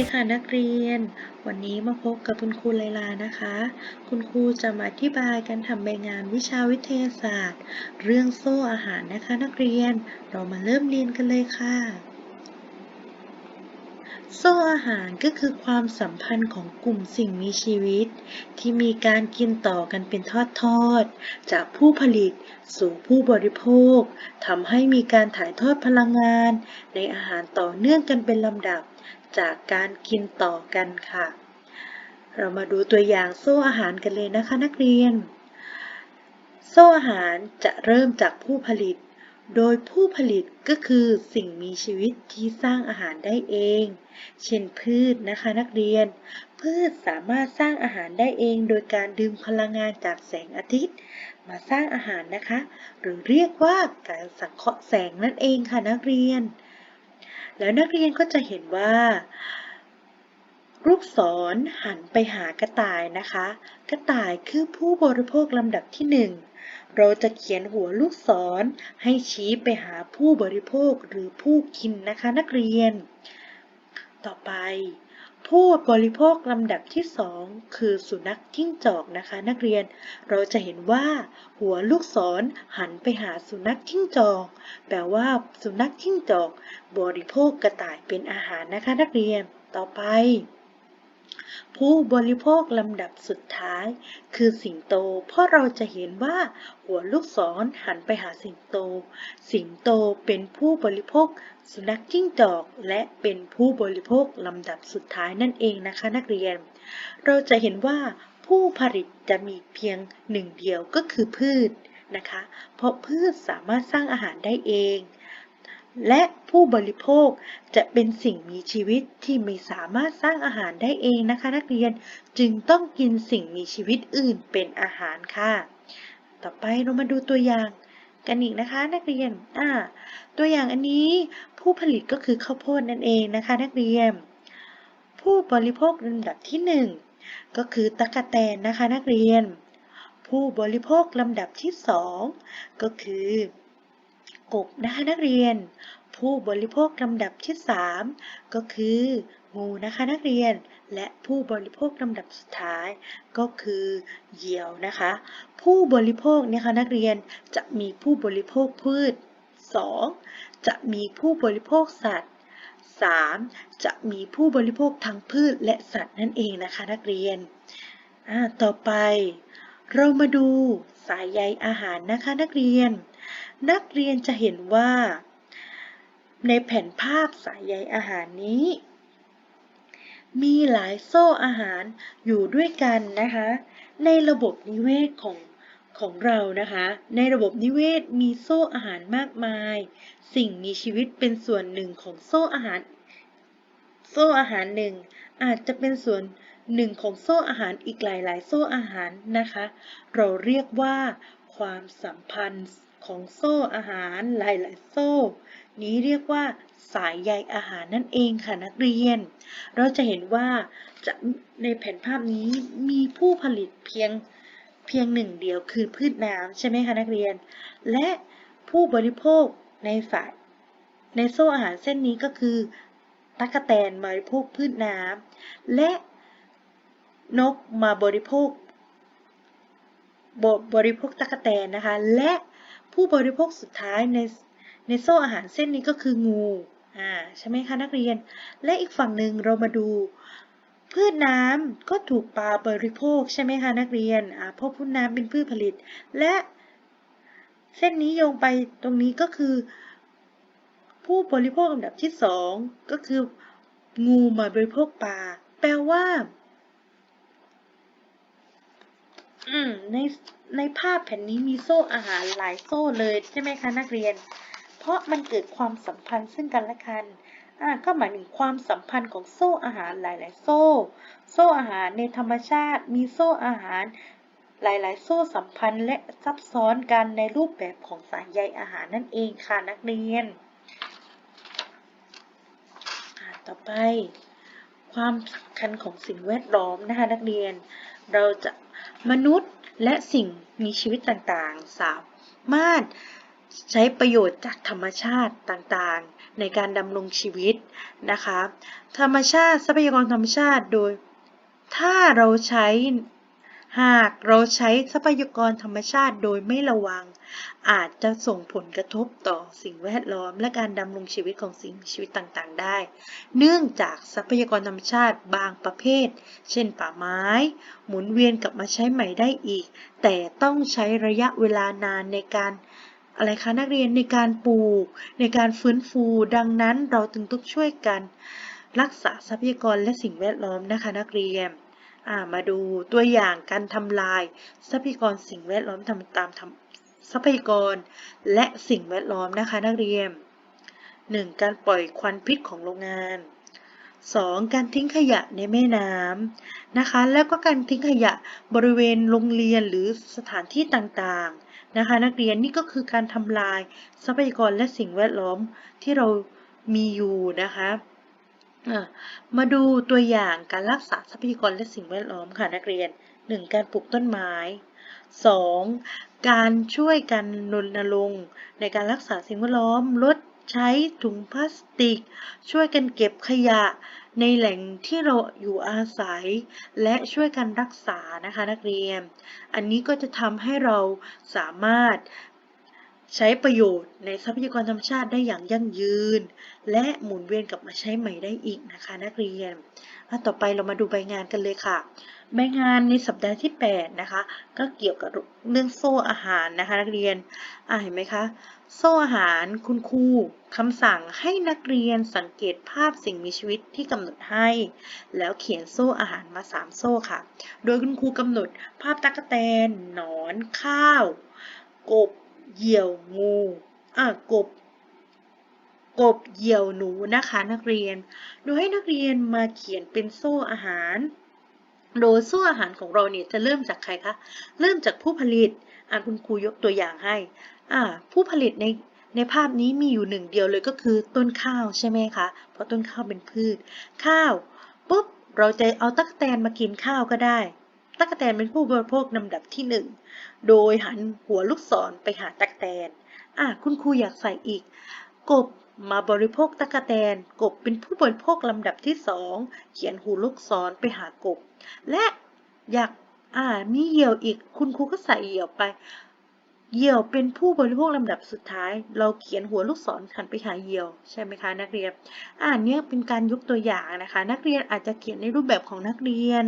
ดีค่ะนักเรียน วันนี้มาพบกับคุณครูไลลานะคะ คุณครูจะมาอธิบายการทำใบงานวิชาวิทยาศาสตร์ เรื่องโซ่อาหารนะคะนักเรียน เรามาเริ่มเรียนกันเลยค่ะ โซ่อาหารก็คือความสัมพันธ์ของกลุ่มสิ่งมีชีวิต ที่มีการกินต่อกันเป็นทอดๆ จากผู้ผลิตสู่ผู้บริโภคทำให้มีการถ่ายทอดพลังงาน ในอาหารต่อเนื่องกันเป็นลำดับ จากการกินต่อกันค่ะ เรามาดูตัวอย่างโซ่อาหารกันเลยนะคะนักเรียน โซ่อาหารจะเริ่มจากผู้ผลิต โดยผู้ผลิตก็คือสิ่งมีชีวิตที่สร้างอาหารได้เอง เช่นพืชนะคะนักเรียน พืชสามารถสร้างอาหารได้เอง โดยการดึงพลังงานจากแสงอาทิตย์ มาสร้างอาหารนะคะ หรือเรียกว่าการสังเคราะห์แสงนั่นเองค่ะนักเรียน แล้วนักเรียนก็จะเห็นว่าลูกศรหันไปหากระต่ายนะคะ กระต่ายคือผู้บริโภคลำดับที่หนึ่ง เราจะเขียนหัวลูกศรให้ชี้ไปหาผู้บริโภคหรือผู้กินนะคะนักเรียน ต่อไป ผู้บริโภคลำดับที่สองคือสุนัขจิ้งจอกนะคะ นักเรียน เราจะเห็นว่า หัวลูกศรหันไปหาสุนัขจิ้งจอก แปลว่า สุนัขจิ้งจอก บริโภคกระต่ายเป็นอาหารนะคะ นักเรียน ต่อไป ผู้บริโภคลำดับสุดท้าย คือสิงโต เพราะเราจะเห็นว่าหัวลูกศรหันไปหาสิงโต สิงโตเป็นผู้บริโภค สุนัขจิ้งจอก และเป็นผู้บริโภคลำดับสุดท้ายนั่นเองนะคะนักเรียน เราจะเห็นว่าผู้ผลิตจะมีเพียงหนึ่งเดียวก็คือพืชนะคะ เพราะพืชสามารถสร้างอาหารได้เอง และผู้บริโภคจะเป็นสิ่งมีชีวิตที่ไม่สามารถสร้างอาหารได้เองนะคะ นักเรียนจึงต้องกินสิ่งมีชีวิตอื่นเป็นอาหารค่ะ ต่อไปเรามาดูตัวอย่างกันอีกนะคะนักเรียนอ่าตัวอย่างอันนี้ผู้ผลิตก็คือข้าวโพดนั่นเองนะคะ นักเรียน ผู้บริโภคลำดับที่หนึ่งก็คือตะกะแตนนะคะ นักเรียน ผู้บริโภคลำดับที่สองก็คือ กบนะคะนักเรียน ผู้บริโภคลำดับที่ 3 ก็คืองูนะคะนักเรียนและผู้บริโภคลำดับสุดท้ายก็คือเหยี่ยวนะคะ ผู้บริโภคเนี่ยคะนักเรียนจะมีผู้บริโภคพืช 2. จะมีผู้บริโภคสัตว์ 3. จะมีผู้บริโภคทั้งพืชและสัตว์นั่นเองนะคะนักเรียน ต่อไป เรามาดูสายใยอาหารนะคะนักเรียน นักเรียนจะเห็นว่า ในแผ่นภาพสายใยอาหารนี้ มีหลายโซ่อาหารอยู่ด้วยกันนะคะ ในระบบนิเวศของของเรานะคะ ในระบบนิเวศมีโซ่อาหารมากมาย สิ่งมีชีวิตเป็นส่วนหนึ่งของโซ่อาหาร โซ่อาหารหนึ่ง อาจจะเป็นส่วนหนึ่งของโซ่อาหารอีกหลาย ๆ โซ่อาหารนะคะ เราเรียกว่า ความสัมพันธ์ของโซ่อาหารหลาย ๆ โซ่ นี้เรียกว่าสายใยอาหารนั่นเองค่ะนักเรียน เราจะเห็นว่าจะในแผนภาพนี้มีผู้ผลิตเพียงเพียงหนึ่งเดียวคือพืชน้ำใช่ไหมคะนักเรียน และผู้บริโภคในสายในโซ่อาหารเส้นนี้ก็คือตั๊กแตนบริโภคพืชน้ำและนกมาบริโภค บบริโภคตั๊กแตนนะคะ และผู้บริโภคสุดท้ายในในโซ่อาหารเส้นนี้ก็คืองูอ่าใช่ไหมคะนักเรียน และอีกฝั่งหนึ่งเรามาดูพืชน้ำก็ถูกปลาบริโภคใช่ไหมคะนักเรียนอ่าพราะพืชน้ำเป็นพืชผลิต และเส้นนี้โยงไปตรงนี้ก็คือ ผู้บริโภคลำดับที่สองก็คือ งูมาบริโภคปลาแปลว่า อืม ในในภาพแผ่นนี้มีโซ่อาหารหลายโซ่เลยใช่ไหมคะนักเรียน เพราะมันเกิดความสัมพันธ์ซึ่งกันและกัน อ่า ก็หมายถึงความสัมพันธ์ของโซ่อาหารหลาย ๆ โซ่ โซ่อาหารในธรรมชาติมีโซ่อาหารหลาย ๆ โซ่สัมพันธ์และซับซ้อนกันในรูปแบบของสายใยอาหารนั่นเองค่ะนักเรียน ต่อไป ความสำคัญของสิ่งแวดล้อมนะคะนักเรียน เราจะ มนุษย์และสิ่งมีชีวิตต่างๆ สามารถใช้ประโยชน์จากธรรมชาติต่างๆ ในการดำรงชีวิตนะคะ ธรรมชาติทรัพยากรธรรมชาติโดย ถ้าเราใช้ หากเราใช้ทรัพยากรธรรมชาติโดยไม่ระวัง อาจจะส่งผลกระทบต่อสิ่งแวดล้อม และการดำรงชีวิตของสิ่งมีชีวิตต่างๆ ได้ เนื่องจากทรัพยากรธรรมชาติบางประเภท เช่นป่าไม้ หมุนเวียนกลับมาใช้ใหม่ได้อีก แต่ต้องใช้ระยะเวลานานในการอะไรคะนักเรียนในการปลูก ในการฟื้นฟู ดังนั้นเราจึงต้องช่วยกัน รักษาทรัพยากรและสิ่งแวดล้อมนะคะนักเรียน มาดูตัวอย่างการทำลาย ทรัพยากรสิ่งแวดล้อมทำตามทรัพยากรและสิ่งแวดล้อมนะคะนักเรียน 1. การปล่อยควันพิษของโรงงาน 2. การทิ้งขยะในแม่น้ำนะคะ แล้วก็การทิ้งขยะบริเวณโรงเรียนหรือสถานที่ต่างๆนะคะ นักเรียนนี่ก็คือการทำลายทรัพยากรและสิ่งแวดล้อมที่เรามีอยู่นะคะ มาดูตัวอย่างการรักษาทรัพยากรและสิ่งแวดล้อมค่ะนักเรียน 1. การปลูกต้นไม้ 2. การช่วยกันรณรงค์ในการรักษาสิ่งแวดล้อม ลดใช้ถุงพลาสติก ช่วยกันเก็บขยะในแหล่งที่เราอยู่อาศัย และช่วยกันรักษานะคะนักเรียน อันนี้ก็จะทำให้เราสามารถ ใช้ประโยชน์ในทรัพยากรธรรมชาติได้อย่างยั่งยืน และหมุนเวียนกลับมาใช้ใหม่ได้อีกนะคะนักเรียนต่อไปเรามาดูใบงานกันเลยค่ะ ใบงานในสัปดาห์ที่ 8 นะคะ ก็เกี่ยวกับเรื่องโซ่อาหารนะคะ นักเรียนอ่าเห็นไหมคะ โซ่อาหารคุณครูคำสั่งให้นักเรียนสังเกตภาพสิ่งมีชีวิตที่กำหนดให้ แล้วเขียนโซ่อาหารมา 3 โซ่ค่ะ โดยคุณครูกำหนดภาพตักแตนหนอน ข้าว กบ เหยี่ยวงูอะกบ กบเหยี่ยวหนูนะคะนักเรียน โดยให้นักเรียนมาเขียนเป็นโซ่อาหาร โดยโซ่อาหารของเราเนี่ยจะเริ่มจากใครคะ เริ่มจากผู้ผลิต อะคุณครูยกตัวอย่างให้ อ่า ผู้ผลิตในในภาพนี้มีอยู่หนึ่งเดียวเลยก็คือต้นข้าวใช่ไหมคะ เพราะต้นข้าวเป็นพืช ข้าวปุ๊บเราจะเอาตั๊กแตนมากินข้าวก็ได้ ตั๊กแตนเป็นผู้บริโภคลำดับที่หนึ่ง โดยหันหัวลูกศรไปหาตั๊กแตน อะคุณครูอยากใส่อีก กบมาบริโภคตั๊กแตน กบเป็นผู้บริโภคลำดับที่สอง เขียนหูลูกศรไปหากบ และอยากอ่ามีเหยี่ยวอีก คุณครูก็ใส่เหยี่ยวไป เหยี่ยวเป็นผู้บริโภคลำดับสุดท้าย เราเขียนหัวลูกศรหันไปหาเหยี่ยวใช่ไหมคะนักเรียน อ่าเนี่ยเป็นการยกตัวอย่างนะคะ นักเรียนอาจจะเขียนในรูปแบบของนักเรียน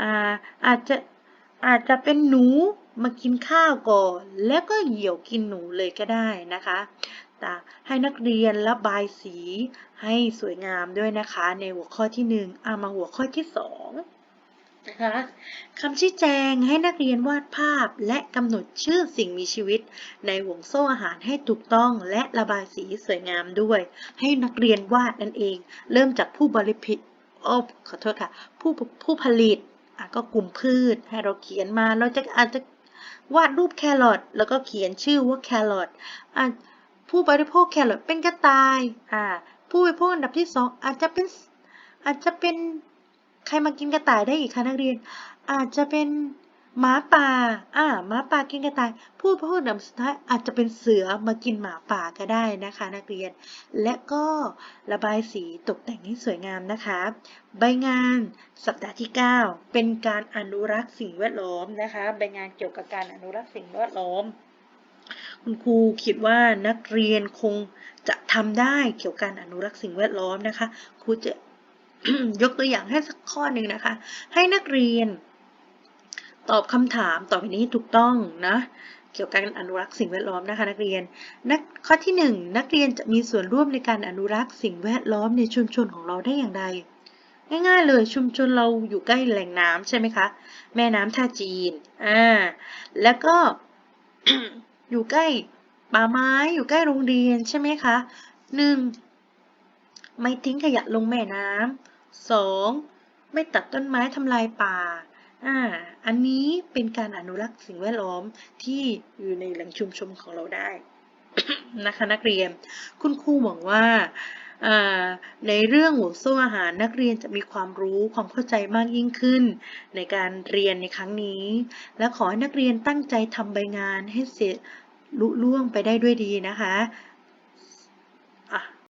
อ่าอาจจะอาจจะเป็นหนูมากินข้าวก่อน แล้วก็เหยี่ยวกินหนูเลยก็ได้นะคะแต่ให้นักเรียนระบายสีให้สวยงามด้วยนะคะ ในหัวข้อที่หนึ่งอามาหัวข้อที่สองนะคะคำชี้แจงให้นักเรียนวาดภาพและกำหนดชื่อสิ่งมีชีวิต ในห่วงโซ่อาหารให้ถูกต้องและระบายสีสวยงามด้วย ให้นักเรียนวาดนั่นเอง เริ่มจากผู้บริพิตโอ้ขอโทษค่ะ ผู้ผู้ผลิต อะก็กลุ่มพืชให้เราเขียนมาเราจะอาจจะวาดรูปแครอทแล้วก็เขียนชื่อว่าแครอทอะผู้บริโภคแครอทเป็นกระต่ายอ่าผู้บริโภคอันดับที่สองอาจจะเป็นอาจจะเป็นใครมากินกระต่ายได้อีกคะนักเรียน อาจจะเป็น หมาป่า อ่าหมาป่ากินกระต่ายผู้พูดนำสุดท้ายอาจจะเป็นเสือมากินหมาป่าก็ได้นะคะ นักเรียน และก็ระบายสีตกแต่งให้สวยงามนะคะ ใบงานสัปดาห์ที่ 9 เป็นการอนุรักษ์สิ่งแวดล้อมนะคะ ใบงานเกี่ยวกับการอนุรักษ์สิ่งแวดล้อม คุณครูคิดว่านักเรียนคงจะทำได้เกี่ยวกับการอนุรักษ์สิ่งแวดล้อมนะคะ ครูจะยกตัวอย่างให้สักข้อหนึ่งนะคะ ให้นักเรียน ตอบคำถามต่อไปนี้ถูกต้องนะเกี่ยวกับการอนุรักษ์สิ่งแวดล้อมนะคะนักเรียนนักข้อที่หนึ่งนักเรียนจะมีส่วนร่วมในการอนุรักษ์สิ่งแวดล้อมในชุมชนของเราได้อย่างไร ง่ายๆเลยชุมชนเราอยู่ใกล้แหล่งน้ำใช่ไหมคะแม่น้ำท่าจีนอ่าแล้วก็อยู่ใกล้ป่าไม้อยู่ใกล้โรงเรียนใช่ไหมคะหนึ่งไม่ทิ้งขยะลงแม่น้ำสองไม่ตัดต้นไม้ทำลายป่า อ่า อันนี้เป็นการอนุรักษ์สิ่งแวดล้อมที่อยู่ในแหล่งชุมชนของเราได้นะคะนักเรียน คุณครูหวังว่าในเรื่องหัวโซ่อาหารนักเรียนจะมีความรู้ความเข้าใจมากยิ่งขึ้น ในการเรียนในครั้งนี้ และขอให้นักเรียนตั้งใจทำใบงานให้เสร็จลุล่วงไปได้ด้วยดีนะคะ